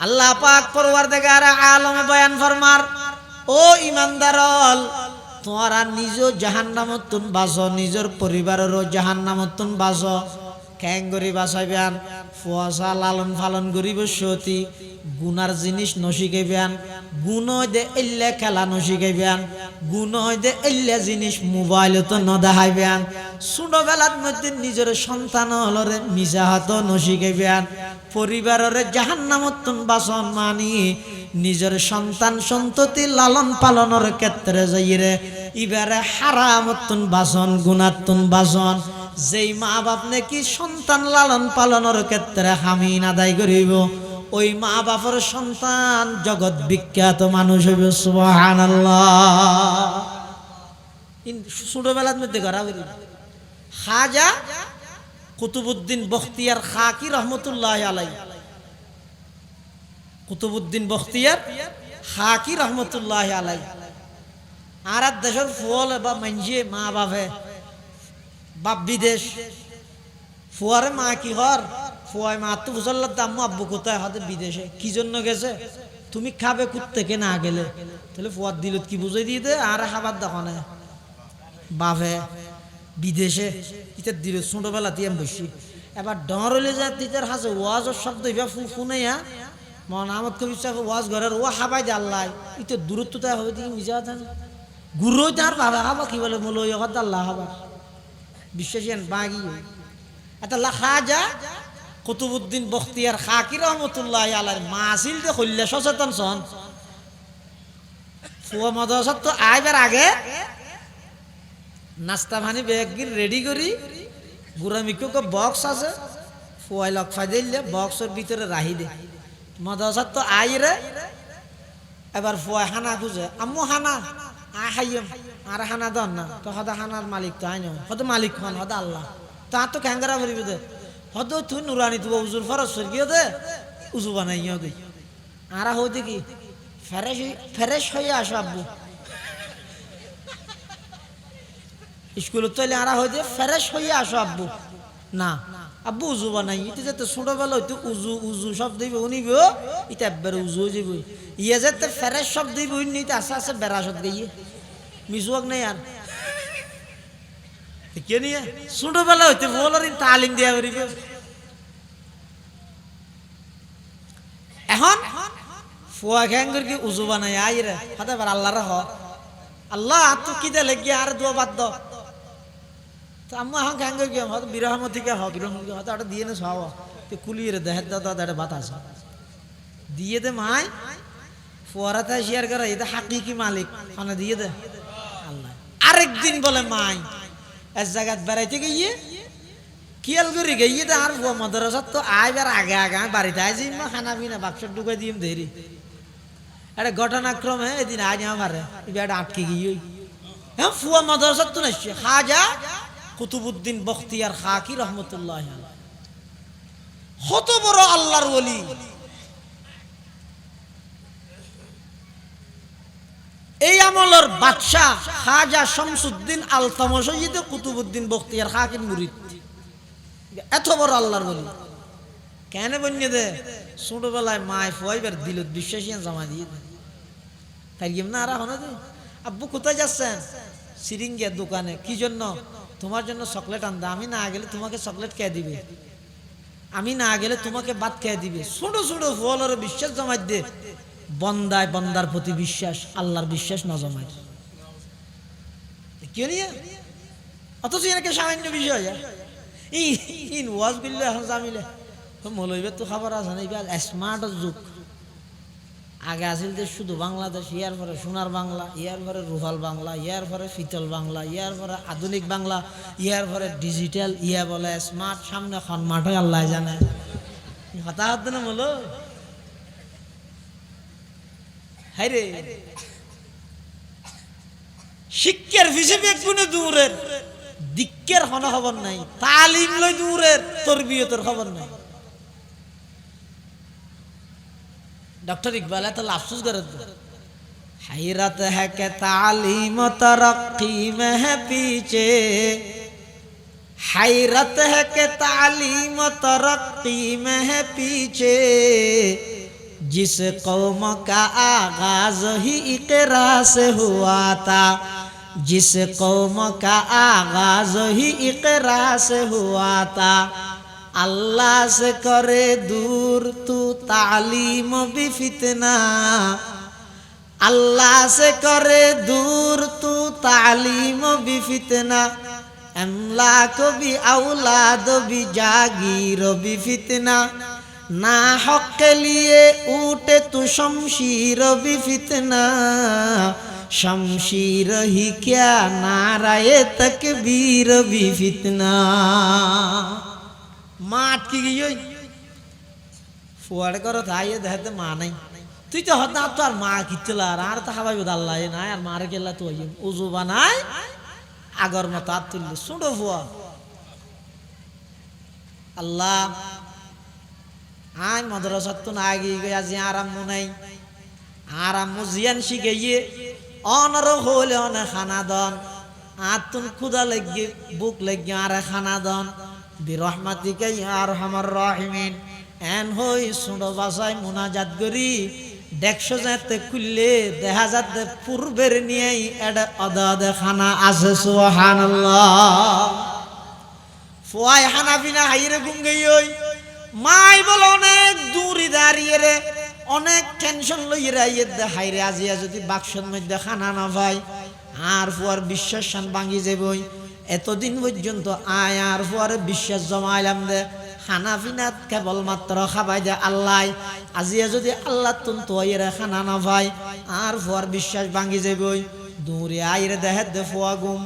আল্লাহ পাক পরওয়ার দেগার আলমে বয়ান ফরমার, ও ইমানদারল তোমারা নিজ জাহান্নামতুন বাস নিজের পরিবারেরও জাহান্নামতুন বাস ক্যাঙ্গরি বাসাইবেন ফুয়াশা লালন ফালন করিব সতী, গুনার জিনিস নশিকাইবেন গুণ দে এল্লে খেলা নশিকাইবেন গুণ দে এল্লে জিনিস মোবাইলতো নদাহাইবেন। ছোটবেলার মধ্যে নিজের সন্তান হলরে মিশা হাত নশিকাইবেন পরিবারের জাহান জাহান্নামতুন বাসন মানি, নিজের সন্তান সন্ততি লালন পালনের ক্ষেত্রে যাইরে, ইবারে হারামতুন বাসন গুণাতুন বাসন, যেই মা বাপ নাকি সন্তান লালন পালনের ক্ষেত্রে হামিন আদায় করিব, ওই মা বাপের সন্তান জগৎ বিখ্যাত মানুষ হইব সুবহান ছোটবেলার মধ্যে করা খাজা কুতুবুদ্দিন বখতিয়ার খাকি রহমতুল্লাহ আলাই কুতুবুদ্দিন বখতিয়ার খাকি রহমতুল্লাহ আলাই আর এক দেশের ফল বা মানজিয়ে মা বাপে, বাপ বিদেশ। ফুয়ারে মা কি হর? ফুয়ায় মা তো বুঝাল্লার দাম্মু আব্বু কোথায়? হতে বিদেশে। কি জন্য গেছে? তুমি খাবে কুত্তে না গেলে। তাহলে ফুয়ার দিলত কি বুঝাই দিয়ে দে? আর খাবার দেখো না বাপে বিদেশে ইতার দিল ছোটবেলা দিয়ে বসি। এবার ডর হইলে যা তিতার হাসে, ওয়াজের শব্দ ইবা ফুনাইয়া মন আমদ কবি ওয়াজ ঘরের, ও হাবাই দে আল্লাহ দূরত্ব তাই হবে দিকে মিজা থান গুরু তার বাবা হাবা কি বলে, মূল হদ আল্লাহ হাবা। বিশ্বাসী বাগি এটা লেখা যা কুতুবুদ্দিন বখতিয়ার খাকি রহমতুল্লাহ আলার মাসিল যে হইলে সচেতন সন। ফুয়া মদসত তো আইবার আগে নাস্তা ভানি বেগির রেডি করি। গুড়ামিকো বক্স আছে। ফুয়াই লক ফাই দিলে বক্সের ভিতরে রাহি দে। মদসাত তো আই রে। এবার ফুয়াই হানা খুঁজে। আম্মু হানা। আ খাইম আর হানা দন না। তো হদা হানার মালিক তো আইন হদ মালিক হন, হদা আল্লাহ। তা তো ক্যাঙ্গারা ভরিব দে। হদ তুই নুরানি তুবা উজুর ফরস সরগিয়ে দে। উজু বানাইও দে। আর হই দেখি ফ্রেশ ফ্রেশ হয়ে আসো আব্বু। স্কুলত তৈলে আরা যে ফ্রেশ হয়ে আসো আব্বু। না, আব্বু উজু বানাই। ইতে যাতে ছোটবেলা হইতে উজু উজু সব দিব উনিব ইতে একবার উজু হয়ে যাব ইয়ে যাতে ফ্রেশ সব দিব উনি ইতে আস্তে আস্তে বেড়াসত গিয়ে মিশুয়াক নেই আর। কে নিয়ে? ছোটবেলা হইতে বলার তালিম দিয়া করিব এখন ফুয়া খেঙ্গর কি উজু বানাই আই রে হতে পারে আল্লাহর হ আল্লাহ তো কি দে লেগে? আর দোয়া বাদ দ দিয়ে দিয়ে দে এটা মালিক। আরেকদিন বলে মাই এক জায়গায় বেড়াইতে গিয়ে, কিয়াল করে গিয়ে তো আর ফুয়া মাদ্রাসাত তো আইবার আগে আগে আমি বাড়িতে আইছি মা খানা পিনা বাক্স ঢুকাই দিম দেরি। একটা ঘটনাক্রমে এদিন আজ আমার একটা আটকে গিয়ে হ্যাঁ ফুয়া মাদ্রাসাত তো নাসছে খাজা কুতুবুদ্দিন বখতিয়ার খাকি রহমতুল্লাহ হত বড় আল্লাহর ওলি। এই আমলের বাদশাহ খাজা শামসুদ্দিন আল তামসইদ কুতুবুদ্দিন বখতিয়ার খাকির মুরিদ। এত বড় আল্লাহর বলি কেন বন্যে দে? ছোটবেলায় মায় ফুয়াইবার দিল বিশ্বাসিয়ান জমা দিয়ে দে। তাই না আর হনে আব্বু কোথায় যাচ্ছেন? সিরিঙ্গিয়ার দোকানে। কি জন্য? তোমার জন্য চকলেট আনতে আমি না গেলে তোমাকে চকলেট কে দিবে? আমি না গেলে তোমাকে বাদ কে দিবে? ছোট ছোট ফলের বিশ্বাস জমাই দে। বন্দায় বন্দার প্রতি বিশ্বাস, আল্লাহর বিশ্বাস না জমায় কেউ নিয়ে অথচ এনাকে সামান্য বিষয় ই ইন ওয়াজ এখন জামিলে। মলইবে তো খাবার আছে না, এবার স্মার্ট যুগ। আগে আসিল যে শুধু বাংলাদেশ, ইয়ার পরে সোনার বাংলা, ইয়ার পরে রুহাল বাংলা, ইয়ার পরে শীতল বাংলা, ইয়ার পরে আধুনিক বাংলা, ইয়ার পরে ডিজিটাল, ইয়া বলে স্মার্ট সামনে খন মাঠ, আল্লাহ জানে। হতাহত না বলো? হাই রে। শিক্ষার হিসেবে কোনো দূরের, দিক্কের হন খবর নাই, তালিম লই দূরের তোর বিয়তের খবর নাই। डॉक्टर इकबाल है तो अफसोस कर हैरत है कि तालीम तरक्की में है पीछे। हैरत है कि तालीम तरक्की में है पीछे। जिस कौम का आगाज़ ही इकरा से हुआ था, जिस कौम का आगाज़ ही इकरा से हुआ था। আল্লাহ সে করে দূর তু তালিম বিফিতনা আল্লাহ সে করে দূর তু তালিম বিফিতনা এমলা কবি আউলাদ বি জাগির বিফিতনা না হককে লিয়ে উঠে তু শমশির বিফিতনা শমশির হি ক্যা নারায়ে তকবীর বিফিতনা মা আটকে গিয়ে ফুয়ারে করো তাই দেখাতে মা নাই। তুই তো হতা তো আর মা কিচ্ছিল আর আর তো হাবাই দাল্লা নাই, আর মারে গেলা তো উজু বানাই, আগর মতো আর তুললে। শুনো ফুয়া। আল্লাহ, আই মাদ্রাসাত তো না গিয়ে গিয়ে আজি আর নাই। আর জিয়ান শিখে গিয়ে অনারো হলে অনেক খানা দন। আর তুন ক্ষুদা লেগে, বুক লেগে, আর খানা দন। বিরহমাতিকে আর হামার রহিমিন। এন হই সুড়ো বাসায় মুনাজাত করি দেখশো যাতে খুললে দেখা যাতে পূর্বের নিয়েই এটা অদাদ খানা আছে সুহান ফুয়াই হানা বিনা হাইরে গুঙ্গই ওই। মাই বল অনেক দূরে দাঁড়িয়ে রে, অনেক টেনশন লইয়ে রাইয়ে হাইরে আজিয়া যদি বাক্সের মধ্যে খানা না পাই আর ফুয়ার বিশ্বাস ভাঙি যাবই এতদিন পর্যন্ত আয় আর পরে বিশ্বাস জমাইলাম দে খানা পিনাত কেবলমাত্র খাবাই দে আল্লাহ। আজিয়া যদি আল্লাহ তুন তোয়ের খানা না ভাই, আর ফুয়ার বিশ্বাস ভাঙি যাবই দূরে আইরে দেহে দে ফুয়া গুম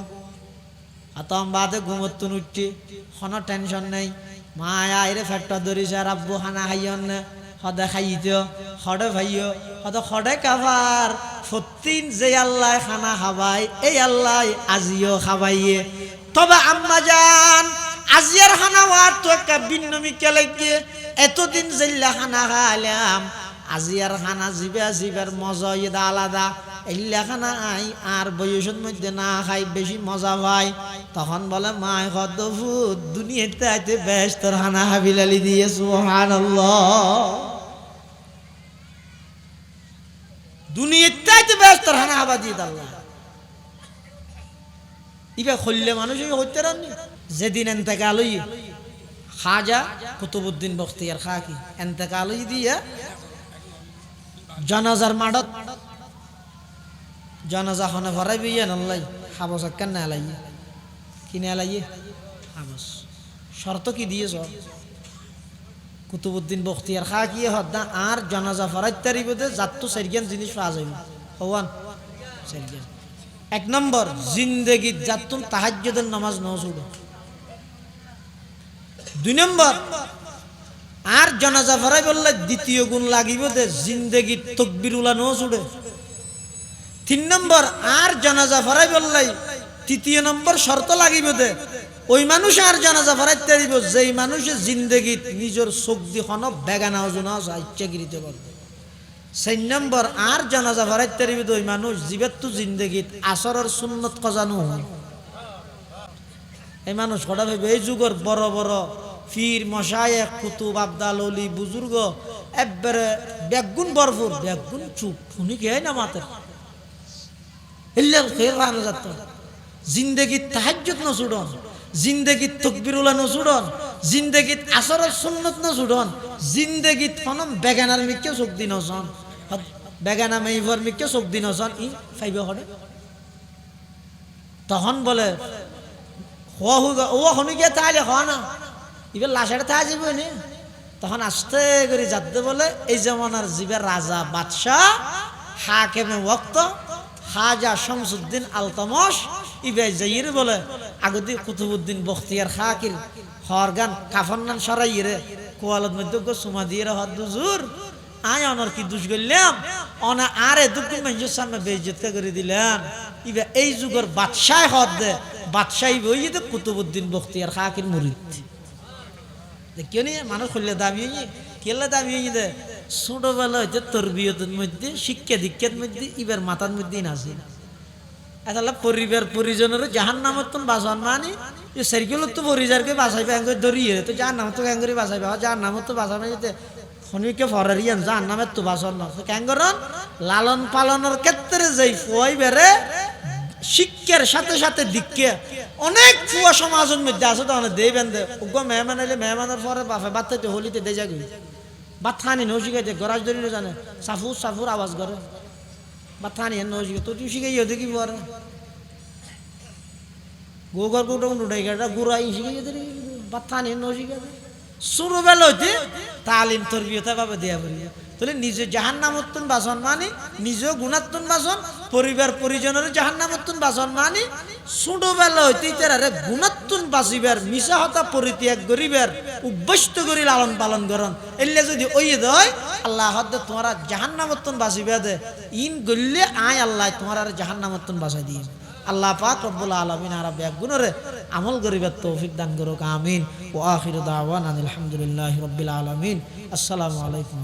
আতম বাদে ঘুমত তুন উঠছি, কোনো টেনশন নেই। মা আইরে ফেটটা ধরিছে আর আব্বু খানা খাইয়ন না। সদে খাইতে সদে ভাইও সদে সদে কাভার। সত্যিন যে আল্লাহ খানা খাবাই এই আল্লাহ আজিও খাবাইয়ে। তবে আম্মা যান আজিয়ার খানা হওয়ার তো একটা ভিন্ন মিকেলে গিয়ে এতদিন জেল্লা খানা খাইলাম, আজিয়ার খানা জিবা জিবার মজা ইদা আলাদা। এল্লা খানা আই আর বয়সের মধ্যে না খাই, বেশি মজা পাই। তখন বলে, মায় কত ফুট দুনিয়াতে আইতে তোর খানা হাবিলালি দিয়ে, সুবহানাল্লাহ। দুনিয়াতে তোর খানা হাবা দিয়ে আল্লাহ। ইবা খল্লে মানুষ হইতে রাননি। যেদিন এন্তেকাল হই খাজা কুতুবুদ্দিন বখতিয়ার খা কি এন্তেকাল হই দিয়া জানাজার মাডত জানাজা খনে ভরাই বিয়ে নল্লাই হাবস কেন এলাইয়ে কিনে এলাইয়ে হাবস। শর্ত কি দিয়েছ? কুতুবুদ্দিন বখতিয়ার খা কি হদ্দা আর জানাজা ফরাই তারিবতে যাত্তু সারিয়ান জিনিস পাওয়া যাবে হওয়ান সারিয়ান এক নম্বর জিন্দেগিত যাতুন তাহাজ্জুদের নামাজ নজুড় দুই নম্বর, আর জনাজা ফরাই বললে দ্বিতীয় গুণ লাগিব দে জিন্দেগিত তকবির উলা নজুড়ে তিন নম্বর, আর জনাজা ফরাই বললে তৃতীয় নম্বর শর্ত লাগিব দে ওই মানুষ আর জানাজা ফরাইতে দিব, যেই মানুষের জিন্দেগিত নিজের চোখ দিখন বেগানা ওজনা ইচ্ছাকৃত করবে চার নম্বর, আর জানাজা ভরাইতে পারিবি ওই মানুষ জীবের তো জিন্দগিত আসরের সুন্নত কজানো হয়। এই মানুষ কটা ভাবে, এই যুগর বড় বড় ফির মশায়েক কুতুব, আবদাল, অলি, বুজুর্গ, একবারে বেগুন বরফুর, বেগুন চুপ শুনি কে না মাতে এল্লার খেয়ে রানো যাত জিন্দগিত তাহাজ্জুদ ন ছুডন জিন্দগিত তকবিরুল্লাহ ন ছুডন জিন্দগিত আসরের সুন্নত ন ছুডন জিন্দগিত ফনম বেগানার মিকে চোখ দিন সন বেগানা মেইভর মিকে চোখ দিন সন ই ফাইবে হরে। তখন বলে ও শুনি গিয়ে তাইলে হওয়া না। এবার লাশের তাই যাবে নি। তখন আস্তে করে যাতে বলে, এই জমানার জীবের রাজা বাদশাহ হাকেমে ওক্ত খাজা শামসুদ্দিন আলতামস ইবে যাইরে বলে আগদি কুতুবুদ্দিন বখতিয়ার খাকির হরগান, কাফন্নান সরাইরে কোয়ালত মধ্যে সুমা দিয়ে হদ দুজুর আয় অনর কি দুষ করলাম অনা আরে দুঃখ মানুষের সামনে বেইজ্জত করে দিলাম ইবে এই যুগের বাদশাহ হদ দে, বাদশাহী বই দে কুতুবুদ্দিন বখতিয়ার খাকির মুরিদ। কেউ নিয়ে মানুষ খুললে দামি হয়ে কেলে দামি হয়ে দে। ছোটবেলা হইতে তরবিয়তের মধ্যে, শিক্ষা দীক্ষার মধ্যে, ইবার মাথার মধ্যে আছে আসলে পরিবার পরিজনের জাহান নামত তো বাঁচান মানে যে সাইকেল তো পরিবারকে বাঁচাইবে এঙ্গে ধরিয়ে তো যার নামত এঙ্গরি বাঁচাইবে যার নামত তো বাঁচানো যেতে খনিকে ফরারিয়ান জাহান তো বাসন না। লালন পালনের ক্ষেত্রে যেই ফুয়াই বেড়ে, শিক্ষার সাথে সাথে দিককে অনেক ফুয়া সমাজের মধ্যে আছে, তো অনেক দেবেন উগ্র মেহমান এলে মেহমানের পরে বাপে বাচ্চাতে হোলিতে দে যাবি থানি নৌ শিখাইতে গরাজ ধরি জানে, সাফুর সাফুর আওয়াজ করে। বাত থানি হেন শিখে তো তুই শিখে যেতে কি পরে গোগর কুটুম ডুডাই গেটা গুড়াই শিখাই বাত থানি হেন শিখে শুরু বেলা হইতে তালিম তরবিয়তা ভাবে দেয়া বলি তাহলে নিজে জাহান নামত্তন বাসন মানি নিজেও গুণাত্তন বাসন পরিবার পরিজনের জাহান নামত্তন বাসন মানি ছোট বেলা হইতে বাঁচিবার পরিত্যাগ করিবার করি লালন পালন এলে যদি ওই দেয় আল্লাহ তোমারা জাহান দে। ইন গল্লে আয় আল্লাহ তোমার আর জাহান নামত্তন বাঁচাই দিয়ে আল্লাহ পাক রব্বুল আলামিন আর ব্যাগ গুণরে আমল করিবার তৌফিক দান করুক, আমিন। ও আখির দাওয়ান আলহামদুলিল্লাহ আলামিন। আসসালামু আলাইকুম